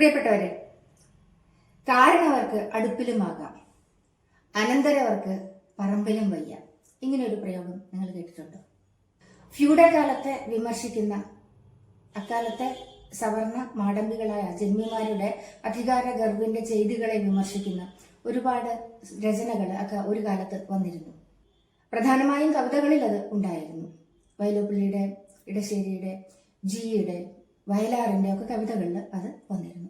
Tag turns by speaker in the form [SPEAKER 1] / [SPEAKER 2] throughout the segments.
[SPEAKER 1] പ്രിയപ്പെട്ടവരെ കാരണവർക്ക് അടുപ്പിലുമാകാം. അനന്തരവർക്ക് പറമ്പിലും വയ്യ. ഇങ്ങനെ ഒരു പ്രയോഗം നിങ്ങൾ കേട്ടിട്ടുണ്ടോ? ഫ്യൂഡകാലത്തെ വിമർശിക്കുന്ന അക്കാലത്തെ സവർണ മാടമ്പികളായ ജന്മിമാരുടെ അധികാര ഗർഭിന്റെ ചെയ്തികളെ വിമർശിക്കുന്ന ഒരുപാട് രചനകൾ ഒക്കെ ഒരു കാലത്ത് വന്നിരുന്നു. പ്രധാനമായും കവിതകളിൽ അത് ഉണ്ടായിരുന്നു. വയലോപ്പള്ളിയുടെ ഇടശ്ശേരിയുടെ ജിയുടെ വയലാറിന്റെ ഒക്കെ കവിതകളിൽ അത് വന്നിരുന്നു.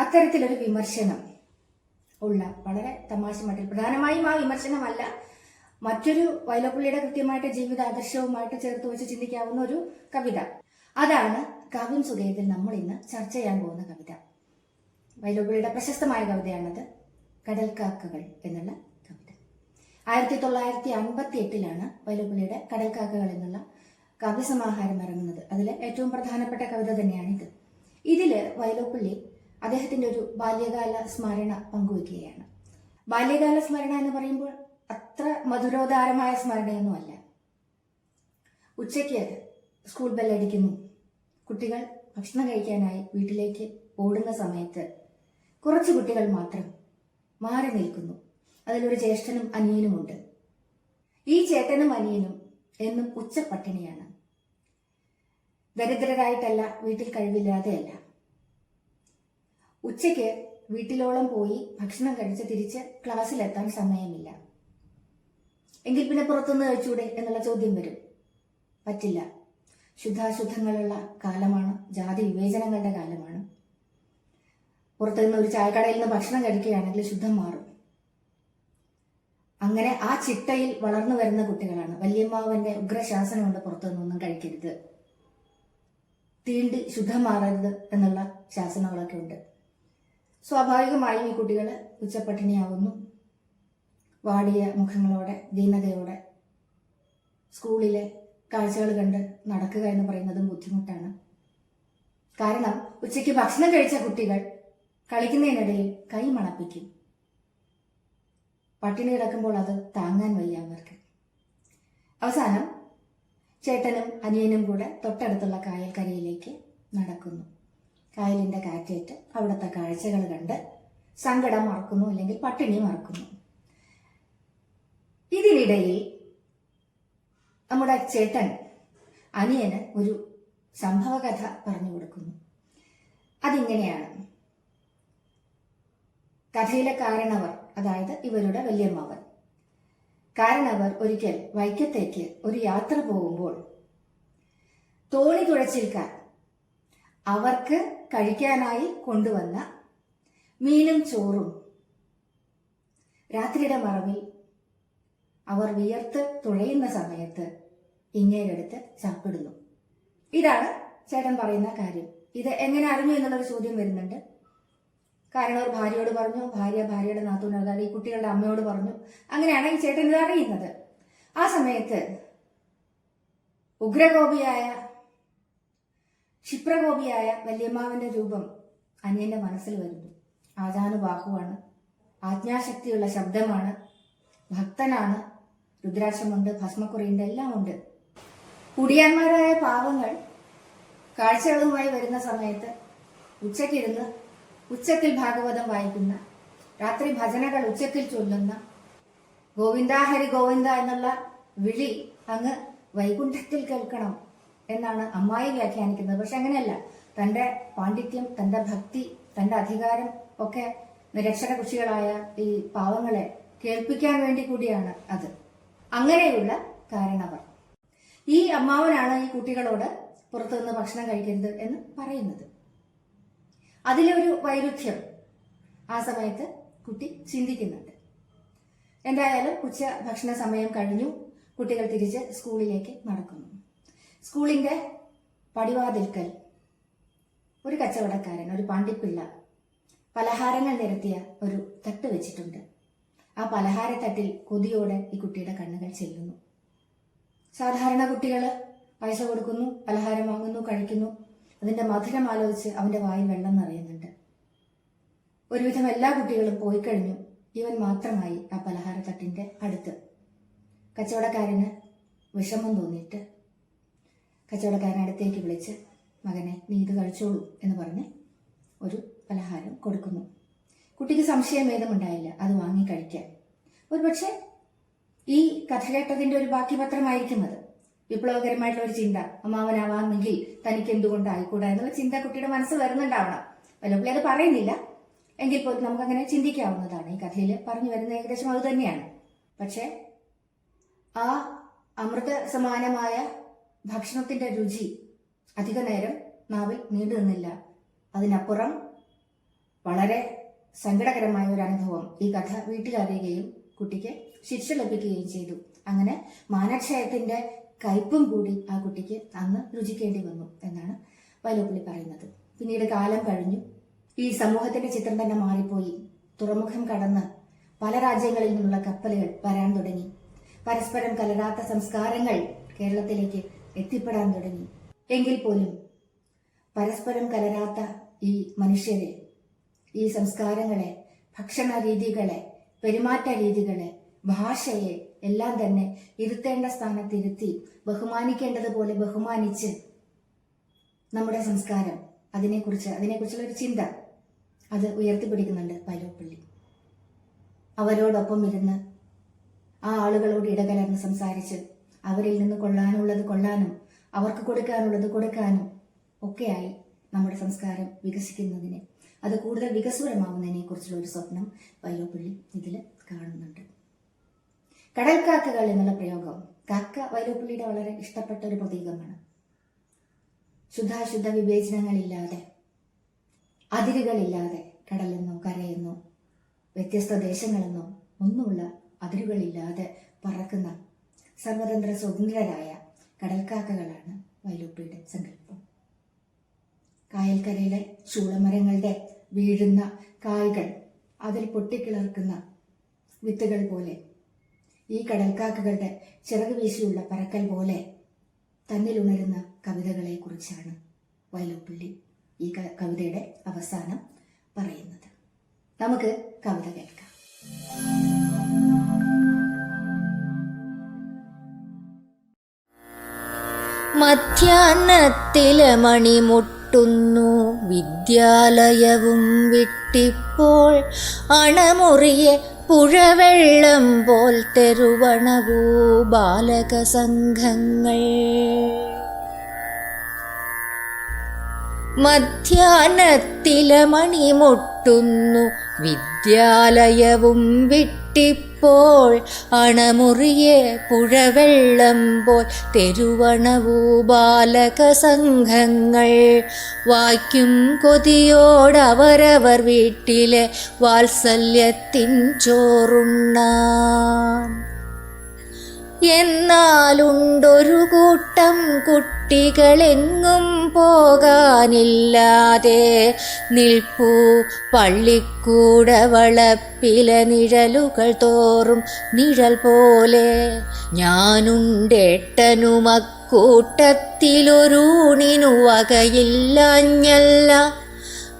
[SPEAKER 1] അത്തരത്തിലൊരു വിമർശനം ഉള്ള വളരെ തമാശമായിട്ട് പ്രധാനമായും ആ വിമർശനമല്ല. മറ്റൊരു വയലോപ്പള്ളിയുടെ കൃത്യമായിട്ട് ജീവിത ആദർശവുമായിട്ട് ചേർത്ത് വെച്ച് ചിന്തിക്കാവുന്ന ഒരു കവിത. അതാണ് കവിം സുധേയത്തിൽ നമ്മൾ ഇന്ന് ചർച്ച ചെയ്യാൻ പോകുന്ന കവിത. വയലോപ്പള്ളിയുടെ പ്രശസ്തമായ കവിതയാണത് കടൽക്കാക്കകൾ എന്നുള്ള കവിത. ആയിരത്തി തൊള്ളായിരത്തി അൻപത്തി എട്ടിലാണ് വയലോപ്പള്ളിയുടെ കടൽക്കാക്കകൾ എന്നുള്ള കാവ്യസമാഹാരം ഇറങ്ങുന്നത്. അതിലെ ഏറ്റവും പ്രധാനപ്പെട്ട കവിത തന്നെയാണിത്. ഇതിൽ വയലോപ്പള്ളി അദ്ദേഹത്തിന്റെ ഒരു ബാല്യകാല സ്മരണ പങ്കുവയ്ക്കുകയാണ്. ബാല്യകാല സ്മരണ എന്ന് പറയുമ്പോൾ അത്ര മധുരോദാരമായ സ്മരണയൊന്നുമല്ല ഉച്ചയ്ക്ക് സ്കൂൾ ബെല്ലടിക്കുന്നു. കുട്ടികൾ ഭക്ഷണം കഴിക്കാനായി വീട്ടിലേക്ക് ഓടുന്ന സമയത്ത് കുറച്ച് കുട്ടികൾ മാത്രം മാറി നിൽക്കുന്നു. അതിലൊരു ജ്യേഷ്ഠനും അനിയനുമുണ്ട്. ഈ ചേട്ടനും അനിയനും എന്നും ഉച്ചപ്പട്ടിണിയാണ്. ദരിദ്രരായിട്ടല്ല വീട്ടിൽ കഴിവില്ലാതെയല്ല. ഉച്ചയ്ക്ക് വീട്ടിലോളം പോയി ഭക്ഷണം കഴിച്ച് തിരിച്ച് ക്ലാസ്സിലെത്താൻ സമയമില്ല. എങ്കിൽ പിന്നെ പുറത്തുനിന്ന് കഴിച്ചൂടെ എന്നുള്ള ചോദ്യം വരും. പറ്റില്ല. ശുദ്ധാശുദ്ധങ്ങളുള്ള കാലമാണ് ജാതി വിവേചനങ്ങളുടെ കാലമാണ്. പുറത്തു നിന്ന് ഒരു ചായക്കടയിൽ നിന്ന് ഭക്ഷണം കഴിക്കുകയാണെങ്കിൽ ശുദ്ധം മാറും. അങ്ങനെ ആ ചിട്ടയിൽ വളർന്നു വരുന്ന കുട്ടികളാണ്. വല്യമ്മാവന്റെ ഉഗ്രശാസനമുണ്ട് പുറത്തു നിന്നൊന്നും കഴിക്കരുത്. തീണ്ടി ശുദ്ധം മാറരുത് എന്നുള്ള ശാസനങ്ങളൊക്കെ ഉണ്ട്. സ്വാഭാവികമായും ഈ കുട്ടികൾ ഉച്ചപ്പട്ടിണിയാവുന്നു. വാടിയ മുഖങ്ങളോടെ ദീനതയോടെ സ്കൂളിലെ കാഴ്ചകൾ കണ്ട് നടക്കുക എന്ന് പറയുന്നതും ബുദ്ധിമുട്ടാണ്. കാരണം ഉച്ചയ്ക്ക് ഭക്ഷണം കഴിച്ച കുട്ടികൾ കളിക്കുന്നതിനിടയിൽ കൈ മണപ്പിക്കും. പട്ടിണി കിടക്കുമ്പോൾ അത് താങ്ങാൻ വയ്യ അവർക്ക്. അവസാനം ചേട്ടനും അനിയനും കൂടെ തൊട്ടടുത്തുള്ള കായൽക്കരയിലേക്ക് നടക്കുന്നു. കായലിന്റെ കാറ്റേറ്റ് അവിടുത്തെ കാഴ്ചകൾ കണ്ട് സങ്കടം മറക്കുന്നു അല്ലെങ്കിൽ പട്ടിണി മറക്കുന്നു. ഇതിനിടയിൽ നമ്മുടെ ചേട്ടൻ അനിയന് ഒരു സംഭവകഥ പറഞ്ഞു കൊടുക്കുന്നു. അതിങ്ങനെയാണ്. കഥയിലെ കാരണവർ അതായത് ഇവരുടെ വല്യമ്മാവൻ. കാരണവർ ഒരിക്കൽ വൈക്കത്തേക്ക് ഒരു യാത്ര പോകുമ്പോൾ തോണി തുഴച്ചിൽക്കാർ അവർക്ക് കഴിക്കാനായി കൊണ്ടുവന്ന മീനും ചോറും. രാത്രിയുടെ മറവിൽ അവർ വിയർത്ത് തുഴയുന്ന സമയത്ത് ഇങ്ങേരെടുത്ത് ചപ്പിടുന്നു. ഇതാണ് ചേട്ടൻ പറയുന്ന കാര്യം. ഇത് എങ്ങനെ അറിഞ്ഞു എന്നുള്ളൊരു ചോദ്യം വരുന്നുണ്ട്. കാരണം ഒരു ഭാര്യയോട് പറഞ്ഞു ഭാര്യ ഭാര്യയുടെ നാത്തൂന് അതായത് ഈ കുട്ടികളുടെ അമ്മയോട് പറഞ്ഞു. അങ്ങനെയാണ് ഈ ചേട്ടൻ ഇത് അറിയുന്നത്. ആ സമയത്ത് ഉഗ്രകോപിയായ ക്ഷിപ്രകോപിയായ വല്യമ്മാവന്റെ രൂപം അനിയന്റെ മനസ്സിൽ വരുന്നു. ആചാനുബാഹുവാണ് ആജ്ഞാശക്തിയുള്ള ശബ്ദമാണ്. ഭക്തനാണ്. രുദ്രാക്ഷമുണ്ട് ഭസ്മക്കുറിയുണ്ട് എല്ലാം ഉണ്ട് കുടിയന്മാരായ പാവങ്ങൾ കാഴ്ചകളുമായി വരുന്ന സമയത്ത് ഉച്ചക്കിരുന്ന് ഉച്ചത്തിൽ ഭാഗവതം വായിക്കുന്ന രാത്രി ഭജനകൾ ഉച്ചത്തിൽ ചൊല്ലുന്ന ഗോവിന്ദ ഹരി ഗോവിന്ദ എന്നുള്ള വിളി അങ്ങ് വൈകുണ്ഠത്തിൽ കേൾക്കണം. എന്നാണ് അമ്മായി വ്യാഖ്യാനിക്കുന്നത്. പക്ഷെ അങ്ങനെയല്ല. തന്റെ പാണ്ഡിത്യം തന്റെ ഭക്തി തന്റെ അധികാരം ഒക്കെ നിരക്ഷര കുഷികളായ ഈ പാവങ്ങളെ കേൾപ്പിക്കാൻ വേണ്ടി കൂടിയാണ് അത്. അങ്ങനെയുള്ള കാരണവർ. ഈ അമ്മാവനാണ് ഈ കുട്ടികളോട് പുറത്തുനിന്ന് ഭക്ഷണം കഴിക്കരുത് എന്ന് പറയുന്നത്. അതിലൊരു വൈരുദ്ധ്യം ആ സമയത്ത് കുട്ടി ചിന്തിക്കുന്നുണ്ട്. എന്തായാലും ഉച്ച ഭക്ഷണ സമയം കഴിഞ്ഞു. കുട്ടികൾ തിരിച്ച് സ്കൂളിലേക്ക് നടക്കുന്നു സ്കൂളിന്റെ പടിവാതിൽക്കൽ. ഒരു കച്ചവടക്കാരൻ ഒരു പാണ്ടിപ്പിള്ള പലഹാരങ്ങൾ നിരത്തിയ ഒരു തട്ട് വെച്ചിട്ടുണ്ട്. ആ പലഹാരത്തട്ടിൽ കൊതിയോടെ ഈ കുട്ടിയുടെ കണ്ണുകൾ ചെല്ലുന്നു. സാധാരണ കുട്ടികൾ പൈസ കൊടുക്കുന്നു പലഹാരം വാങ്ങുന്നു കഴിക്കുന്നു. അതിന്റെ മധുരം ആലോചിച്ച് അവന്റെ വായിൽ വെള്ളം നിറയുന്നുണ്ട്. ഒരുവിധം എല്ലാ കുട്ടികളും പോയി കഴിഞ്ഞു. ഇവൻ മാത്രമായി ആ പലഹാരത്തട്ടിന്റെ അടുത്ത്. കച്ചവടക്കാരന് വിഷമം തോന്നിയിട്ട് കച്ചവടക്കാരൻ അടുത്തേക്ക് വിളിച്ച് മകനെ നീ ഇത് കഴിച്ചോളൂ എന്ന് പറഞ്ഞ് ഒരു പലഹാരം കൊടുക്കുന്നു. കുട്ടിക്ക് സംശയം സംശയമേതുമുണ്ടായില്ല അത് വാങ്ങി കഴിക്കാൻ ഒരുപക്ഷെ ഈ കഥ കേട്ടതിന്റെ ഒരു ബാക്കി പത്രമായിരിക്കും അത്. വിപ്ലവകരമായിട്ടുള്ള ഒരു ചിന്ത. അമ്മാവനാവാമെങ്കിൽ തനിക്ക് എന്തുകൊണ്ടായിക്കൂടാ എന്നുള്ള ചിന്ത കുട്ടിയുടെ മനസ്സ് വരുന്നുണ്ടാവണം. വല്ലപ്പോഴും അത് പറയുന്നില്ല. എങ്കിൽ പോലും നമുക്കങ്ങനെ ചിന്തിക്കാവുന്നതാണ്. ഈ കഥയിൽ പറഞ്ഞു വരുന്ന ഏകദേശം അത് തന്നെയാണ്. പക്ഷേ ആ അമൃത സമാനമായ ഭക്ഷണത്തിന്റെ രുചി അധിക നേരം നാവിൽ നീണ്ടു നിന്നില്ല. അതിനപ്പുറം വളരെ സങ്കടകരമായ ഒരു അനുഭവം ഈ കഥ വീട്ടിലറിയുകയും കുട്ടിക്ക് ശിക്ഷ ലഭിക്കുകയും ചെയ്തു. അങ്ങനെ മാനക്ഷയത്തിന്റെ കയ്പും കൂടി ആ കുട്ടിക്ക് അന്ന് രുചിക്കേണ്ടി വന്നു എന്നാണ് വൈലോപ്പിള്ളി പറയുന്നത്. പിന്നീട് കാലം കഴിഞ്ഞു. ഈ സമൂഹത്തിന്റെ ചിത്രം തന്നെ മാറിപ്പോയി. തുറമുഖം കടന്ന് പല രാജ്യങ്ങളിൽ നിന്നുള്ള കപ്പലുകൾ വരാൻ തുടങ്ങി. പരസ്പരം കലരാത്ത സംസ്കാരങ്ങൾ കേരളത്തിലേക്ക് എത്തിപ്പെടാൻ തുടങ്ങി. എങ്കിൽ പോലും പരസ്പരം കലരാത്ത ഈ മനുഷ്യരെ ഈ സംസ്കാരങ്ങളെ ഭക്ഷണ രീതികളെ പെരുമാറ്റ രീതികളെ ഭാഷയെ എല്ലാം തന്നെ ഇരുത്തേണ്ട സ്ഥാനത്തിരുത്തി ബഹുമാനിക്കേണ്ടതുപോലെ ബഹുമാനിച്ച് നമ്മുടെ സംസ്കാരം അതിനെക്കുറിച്ച് അതിനെക്കുറിച്ചുള്ള ഒരു ചിന്ത അത് ഉയർത്തിപ്പിടിക്കുന്നുണ്ട് പൈലോപ്പള്ളി. അവരോടൊപ്പം ഇരുന്ന് ആ ആളുകളോട് ഇടകലർന്ന് സംസാരിച്ച് അവരിൽ നിന്ന് കൊള്ളാനുള്ളത് കൊള്ളാനും അവർക്ക് കൊടുക്കാനുള്ളത് കൊടുക്കാനും ഒക്കെയായി നമ്മുടെ സംസ്കാരം വികസിക്കുന്നതിന്. അത് കൂടുതൽ വികസ്വരമാവുന്നതിനെ കുറിച്ചുള്ള ഒരു സ്വപ്നം വൈലോപ്പിള്ളി ഇതിൽ കാണുന്നുണ്ട്. കടൽക്കാക്കകൾ എന്നുള്ള പ്രയോഗം കാക്ക വൈലോപ്പിള്ളിയുടെ വളരെ ഇഷ്ടപ്പെട്ട ഒരു പ്രതീകമാണ്. ശുദ്ധാശുദ്ധ വിവേചനങ്ങളില്ലാതെ അതിരുകളില്ലാതെ കടലെന്നോ കരയെന്നോ വ്യത്യസ്ത ദേശങ്ങളെന്നോ ഒന്നുമുള്ള അതിരുകളില്ലാതെ പറക്കുന്ന സർവതന്ത്ര സ്വതന്ത്രരായ കടൽക്കാക്കകളാണ് വൈലോപ്പിയുടെ സങ്കല്പം. കായൽക്കരയിലെ ചൂളമരങ്ങളുടെ വീഴുന്ന കായ്കൾ അതിൽ പൊട്ടിക്കിളർക്കുന്ന വിത്തുകൾ പോലെ ഈ കടൽക്കാക്കകളുടെ ചിറക് വീശിയുള്ള പറക്കൽ പോലെ തന്നിലുണരുന്ന കവിതകളെ കുറിച്ചാണ് വൈലോപ്പിള്ളി ഈ കവിതയുടെ അവസാനം പറയുന്നത്. നമുക്ക് കവിത കേൾക്കാം.
[SPEAKER 2] മധ്യാഹ്നത്തിലെ മണിമുട്ടുന്നു. വിദ്യാലയവും വിട്ടിപ്പോൾ അണമുറിയെ പുഴവെള്ളം പോൽ തെരുവണവൂ ബാലക സംഘങ്ങൾ മധ്യാഹ്നത്തിലെ മണിമുട്ടുന്നു. വിദ്യാലയവും വിട്ടിപ്പോൾ അണമുറിയെ പുഴവെള്ളം പോൽ തെരുവണവൂ ബാലക സംഘങ്ങൾ. വായിക്കും കൊതിയോടവരവർ വീട്ടിലെ വാത്സല്യത്തിൻ ചോറുണ്ണാൻ എന്നാലുണ്ടൊരു കൂട്ടം കുട്ടികളെങ്ങും പോകാനില്ലാതെ നിൽപ്പൂ പള്ളിക്കൂട വളപ്പിലെ നിഴലുകൾ തോറും നിഴൽ പോലെ. ഞാനുണ്ടേട്ടനും അക്കൂട്ടത്തിലൊരൂണിനു വകയില്ലാഞ്ഞല്ല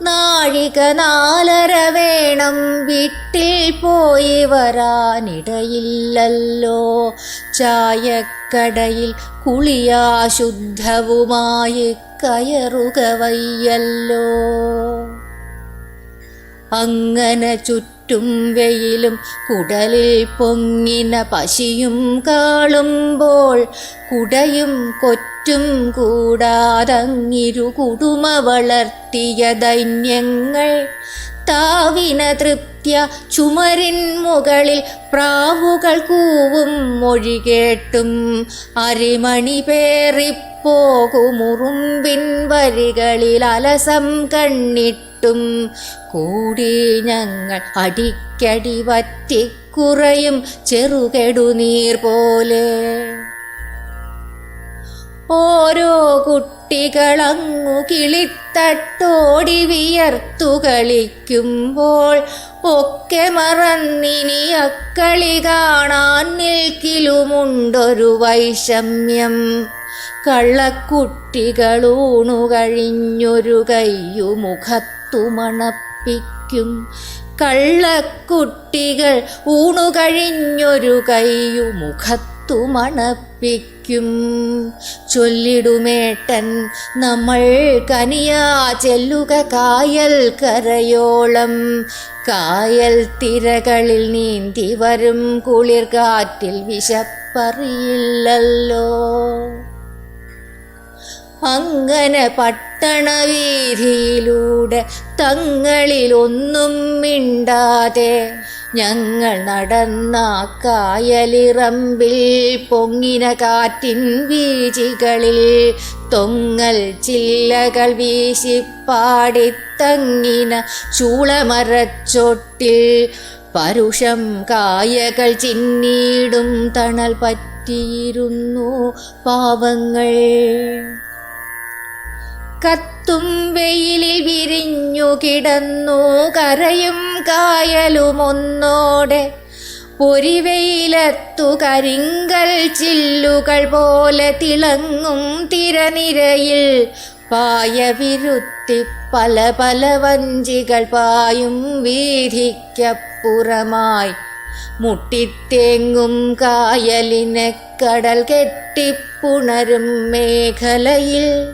[SPEAKER 2] നാഴിക നാലര വേണം. വീട്ടിൽ പോയി വരാനിടയില്ലല്ലോ. ചായക്കടയിൽ കുളിയാശുദ്ധവുമായി കയറുക വയ്യല്ലോ അങ്ങനെ ചുറ്റും വെയിലും കുടലിൽ പൊങ്ങിന പശിയും കാളുമ്പോൾ കുടയും കൊറ്റും കൂടാതങ്ങിരു കുടുമ വളർത്തിയ ദൈന്യങ്ങൾ താവിന തൃപ്തിയ ചുമരിൻ മുകളിൽ പ്രാവുകൾ കൂവും മൊഴി കേട്ടും. അരിമണി പേറിപ്പോകുമുറുമ്പിൻ വരികളിൽ അലസം കണ്ണിട്ടും കൂടി ഞങ്ങൾ അടിക്കടി വറ്റിക്കുറയും ചെറുകെടുനീർ പോലെ. ഓരോ കുട്ടികളങ്ങു കിളിത്തട്ടോടി വിയർത്തു കളിക്കുമ്പോൾ ഒക്കെ മറന്നിനി അക്കളി കാണാൻ നിൽക്കിലുമുണ്ടൊരു വൈഷമ്യം. കള്ളക്കുട്ടികളൂണു കഴിഞ്ഞൊരു കയ്യു മുഖത്തു മണപ്പിക്കും കള്ളക്കുട്ടികൾ ഊണു കഴിഞ്ഞൊരു കയ്യു മുഖത്തു മണപ്പിക്കും ചൊല്ലിടുമേട്ടൻ നമ്മൾ കനിയാ ചെല്ലുക കായൽ കരയോളം. കായൽ തിരകളിൽ നീന്തി വരും കുളിർകാറ്റിൽ വിശപ്പറിയില്ലല്ലോ. അങ്ങനെ പട്ടണവീതിയിലൂടെ തങ്ങളിലൊന്നും മിണ്ടാതെ ഞങ്ങൾ നടന്ന കായലിറമ്പിൽ പൊങ്ങിന കാറ്റിൻ വീചികളിൽ തൊങ്ങൽ ചില്ലകൾ വീശിപ്പാടിത്തങ്ങിന ചൂളമരച്ചൊട്ടിൽ പരുഷം കായകൾ ചിന്നീടും തണൽ പറ്റിയിരുന്നു പാവങ്ങൾ. കത്തും വെയിലിൽ വിരിഞ്ഞു കിടന്നു കരയും കായലുമൊന്നോടെ. പൊരിവെയിലത്തു കരിങ്കൽ ചില്ലുകൾ പോലെ തിളങ്ങും തിരനിരയിൽ. പായ വിരുത്തി പല പല വഞ്ചികൾ പായും വീതിക്കപ്പുറമായി മുട്ടിത്തേങ്ങും കായലിനെ കടൽ കെട്ടിപ്പുണരും മേഖലയിൽ.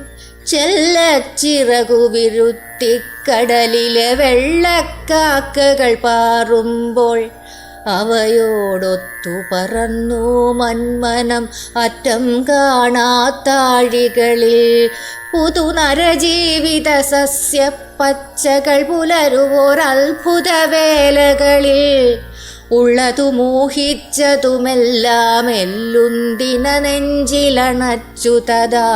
[SPEAKER 2] ചെല്ലച്ചിറകു വിരുത്തി കടലിലെ വെള്ളക്കാക്കകൾ പാറുമ്പോൾ അവയോടൊത്തു പറന്നു മന്മനം അറ്റം കാണാത്താഴികളിൽ പുതുനരജീവിത സസ്യ പച്ചകൾ പുലരുവോർ അത്ഭുത വേലകളിൽ ഉള്ളതു മോഹിച്ചതുമെല്ലാം എല്ലുന്തിന നെഞ്ചിലണച്ചു തഥാ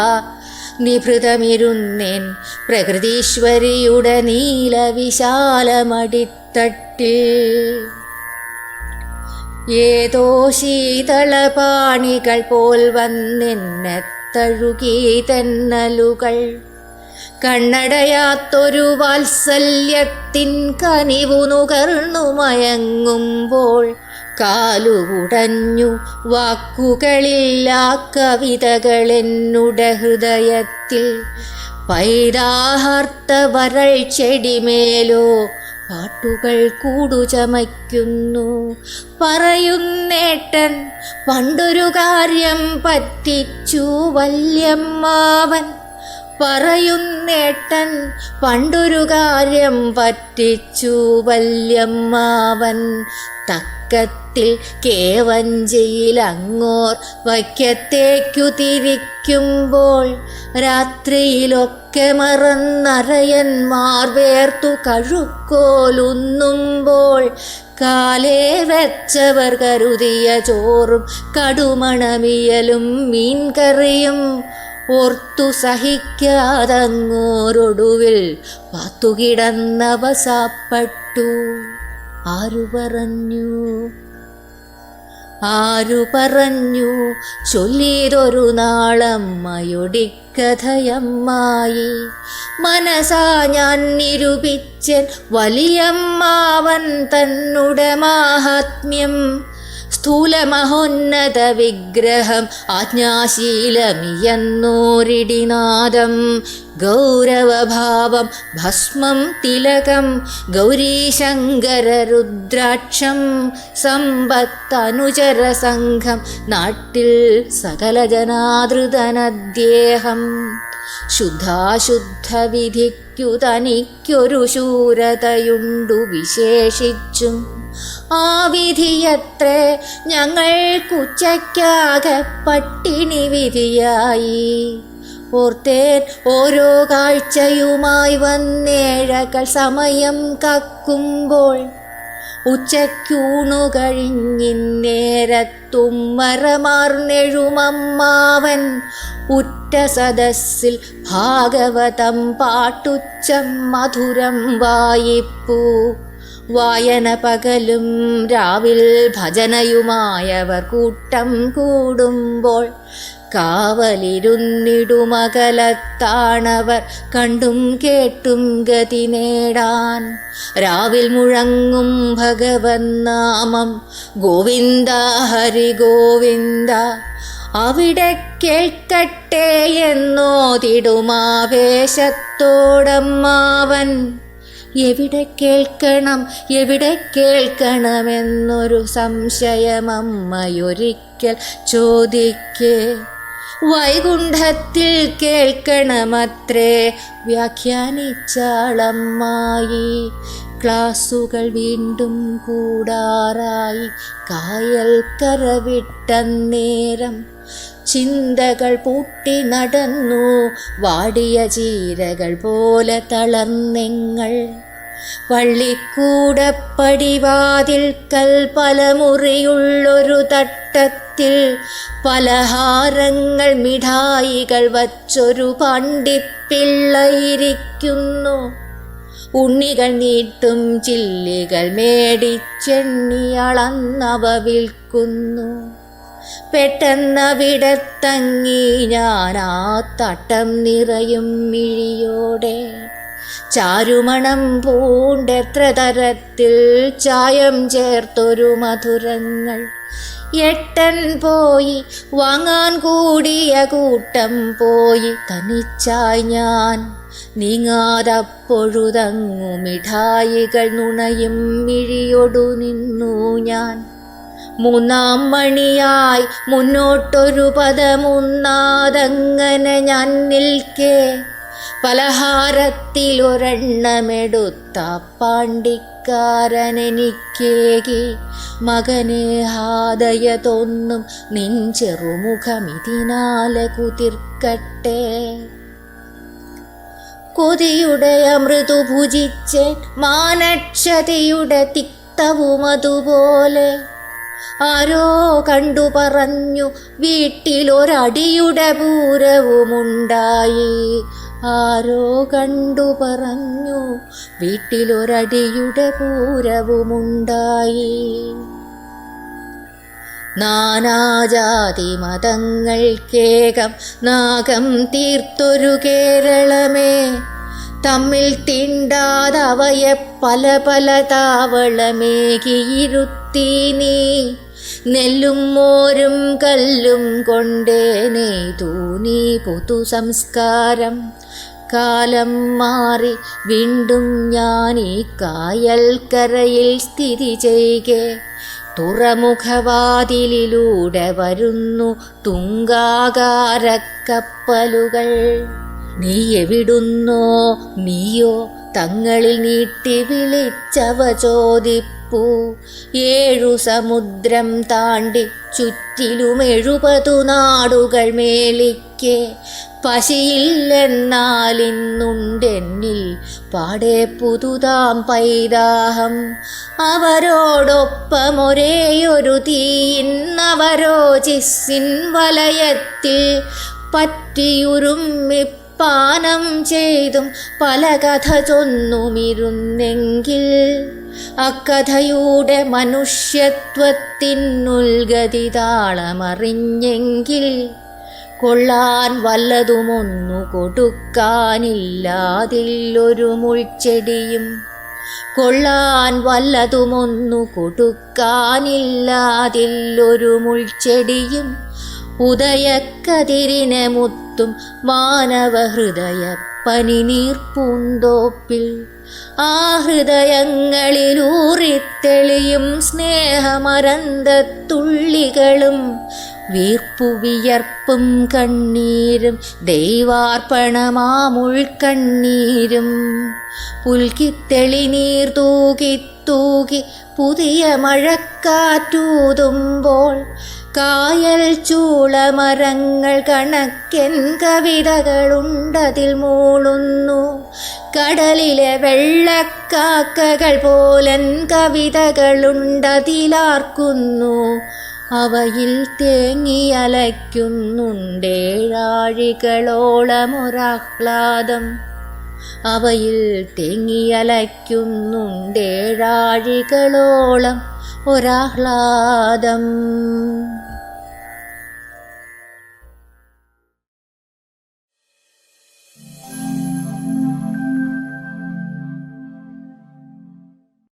[SPEAKER 2] നിഭൃതമിരുന്നേൻ പ്രകൃതീശ്വരിയുടെ നീലവിശാലമടിത്തട്ടിൽ. ഏതോ ശീതളപാണികൾ പോൽ വന്നിന്നെ തഴുകി തെന്നലുകൾ. കണ്ണടയാത്തൊരു വാത്സല്യത്തിൻ കനിവു നുകർന്നു മയങ്ങുമ്പോൾ കാലുകുടഞ്ഞു വാക്കുകളില്ലാ കവിതകളെന്നുടെ ഹൃദയത്തിൽ പൈതാഹർത്ത വരൾ ചെടിമേലോ പാട്ടുകൾ കൂടുചമയ്ക്കുന്നു പറയുന്നേട്ടൻ പണ്ടൊരു കാര്യം പറ്റിച്ചു വല്യമ്മാവൻ പറയുന്നേട്ടൻ പണ്ടൊരു കാര്യം പറ്റിച്ചു വല്യമ്മാവൻ. തക്കത്തിൽ കേവഞ്ചയിൽ അങ്ങോർ വയ്ക്കത്തേക്കു തിരിക്കുമ്പോൾ രാത്രിയിലൊക്കെ മറന്നറയന്മാർ വേർത്തു കഴുക്കോലുന്നുമ്പോൾ കാലേ വെച്ചവർ കരുതിയ ചോറും കടുമണമിയലും മീൻകറിയും ഓർത്തു സഹിക്കാതങ്ങോരൊടുവിൽ പാത്തുകിടന്നവസാപ്പെട്ടു ആരു പറഞ്ഞു? ആരു പറഞ്ഞു? ചൊല്ലിയതൊരു നാളമ്മയൊടിക്കഥയമ്മായി. മനസാ ഞാൻ നിരൂപിച്ചൻ വലിയമ്മാവൻ തന്നുടെ മാഹാത്മ്യം. സ്ഥൂലമഹോന്നത വിഗ്രഹം ആജ്ഞാശീലമിയന്നോരിടിനാദം. ഗൗരവഭാവം ഭസ്മം തിലകം ഗൗരീശങ്കരരുദ്രാക്ഷം സമ്പത്തനുചരസംഘം നാട്ടിൽ സകല ജനാദൃതനദ്ദേഹം ശുദ്ധാശുദ്ധ വിധിക്കു തനിക്കൊരു ശൂരതയുണ്ടു വിശേഷിച്ചും. ആ വിധിയത്രേ ഞങ്ങൾക്കുച്ചയ്ക്കാകെ പട്ടിണി വിധിയായി. ഓർത്തേൻ ഓരോ കാഴ്ചയുമായി വന്നേഴകൾ സമയം കക്കുമ്പോൾ ഉച്ചക്കൂണു കഴിഞ്ഞിന്നേരത്തും മറമാർന്നെഴുമമ്മാവൻ ഉറ്റ സദസ്സിൽ ഭാഗവതം പാട്ടുച്ചം മധുരം വായിപ്പൂ. വായന പകലും രാവിൽ ഭജനയുമായവർ കൂട്ടം കൂടുമ്പോൾ കാവലിരുന്നിടുമകലത്താണവർ കണ്ടും കേട്ടും ഗതി നേടാൻ. രാവിൽ മുഴങ്ങും ഭഗവന്നാമം ഗോവിന്ദ ഹരി ഗോവിന്ദ. അവിടെ കേൾക്കട്ടെ എന്നോതിടുമാവേശത്തോടമ്മാവൻ. എവിടെ കേൾക്കണം എവിടെ കേൾക്കണമെന്നൊരു സംശയമമ്മയൊരിക്കൽ ചോദിക്കേ. വൈകുണ്ഠത്തിൽ കേൾക്കണമത്രേ വ്യാഖ്യാനിച്ചാളമ്മായി. ക്ലാസുകൾ വീണ്ടും കൂടാറായി കായൽ കരവിട്ടന്നേരം ചിന്തകൾ പൂട്ടി നടന്നു. വാടിയ ചീരകൾ പോലെ തളർന്നെങ്ങൾ. വള്ളിക്കൂടപ്പടിവാതിൽക്കൽ പല മുറിയുള്ളൊരു തട്ടത്തിൽ പലഹാരങ്ങൾ മിഠായികൾ വച്ചൊരു പണ്ടിപ്പിള്ളയിരിക്കുന്നു. ഉണ്ണികൾ നീട്ടും ചില്ലികൾ മേടിച്ചെണ്ണി അളന്നവ വിൽക്കുന്നു. പെട്ടെന്നവിടത്തങ്ങി ഞാൻ ആ തട്ടം നിറയും മിഴിയോടെ. ചാരുമണം പൂണ്ടെത്ര തരത്തിൽ ചായം ചേർത്തൊരു മധുരങ്ങൾ. എട്ടൻ പോയി വാങ്ങാൻ കൂടിയ കൂട്ടം പോയി തനിച്ചായി ഞാൻ. നീങ്ങാതപ്പൊഴുതങ്ങു മിഠായികൾ നുണയും മിഴിയൊടു നിന്നു ഞാൻ. മൂന്നാം മണിയായി മുന്നോട്ടൊരു പദമുന്നാതങ്ങനെ ഞാൻ നിൽക്കേ. പലഹാരത്തിലൊരെണ്ണമെടുത്ത പാണ്ടിക്കാരനെനിക്കേകി. മകനെ ഹാദയ തോന്നും നിൻ ചെറുമുഖമിതിനാലെ കുതിർക്കട്ടെ. കൊതിയുടെ അമൃതു ഭുജിച്ച് മാനക്ഷതയുടെ തിക്തവും അതുപോലെ ആരോ കണ്ടു പറഞ്ഞു വീട്ടിലൊരടിയുടെ പൂരവുമുണ്ടായി ആരോ കണ്ടു പറഞ്ഞു വീട്ടിലൊരടിയുടെ പൂരവുമുണ്ടായി നാനാജാതി മതങ്ങൾക്കേകം നാഗം തീർത്തൊരു കേരളമേ. തമ്മിൽ തീണ്ടാതവയെ പല പല താവളമേകിയിരുത്തി നീ നെല്ലും മോരും കല്ലും കൊണ്ടേ നീ പൊതു സംസ്കാരം. കാലം മാറി വീണ്ടും ഞാൻ ഈ കായൽക്കരയിൽ സ്ഥിതി ചെയ്കെ. തുറമുഖവാതിലിലൂടെ വരുന്നു തുങ്കാകാരക്കപ്പലുകൾ. നീ എവിടുന്നോ നീയോ തങ്ങളിൽ നീട്ടി വിളിച്ചവ ചോദിപ്പൂ ഏഴു സമുദ്രം താണ്ടി ചുറ്റിലും എഴുപതു നാടുകൾ മേലിക്ക്. പശിയില്ലെന്നാൽ ഇന്നുണ്ടെന്നിൽ പാടെ പുതുതാം പൈതാഹം. അവരോടൊപ്പം ഒരേയൊരു തീയിന്നവരോ ചിസ്സിൻ വലയത്തിൽ പറ്റിയുരുമ്മിപ്പാനം ചെയ്തും പല കഥ ചൊന്നുമിരുന്നെങ്കിൽ അക്കഥയുടെ മനുഷ്യത്വത്തിനുൽഗതി താളമറിഞ്ഞെങ്കിൽ കൊള്ളാൻ വല്ലതുമൊന്നു കൊടുക്കാനില്ലാതില്ലൊരു മുൾച്ചെടിയും കൊള്ളാൻ വല്ലതുമൊന്നു കൊടുക്കാനില്ലാതില്ലൊരു മുൾച്ചെടിയും ഉദയക്കതിരിനെ മുത്തും മാനവ ഹൃദയ പനിനീർപ്പൂന്തോപ്പിൽ ആ ഹൃദയങ്ങളിലൂറിത്തെളിയും സ്നേഹമരന്തത്തുള്ളികളും വീർപ്പുവിയർപ്പും കണ്ണീരും ദൈവാർപ്പണമാമുൾക്കണ്ണീരും പുൽകിത്തെളി നീർ തൂകി തൂകി പുതിയ മഴക്കാറ്റൂതുമ്പോൾ കായൽ ചൂളമരങ്ങൾ കണക്കൻ കവിതകളുണ്ടതിൽ മൂളുന്നു. കടലിലെ വെള്ളക്കാക്കകൾ പോലൻ കവിതകളുണ്ടതിലാർക്കുന്നു. അവയിൽ തേങ്ങിയലയ്ക്കുന്നുണ്ടേഴാഴികളോളമൊരാഹ്ലാദം അവയിൽ തേങ്ങിയലയ്ക്കുന്നുണ്ടേഴാഴികളോളം ഒരാഹ്ലാദം.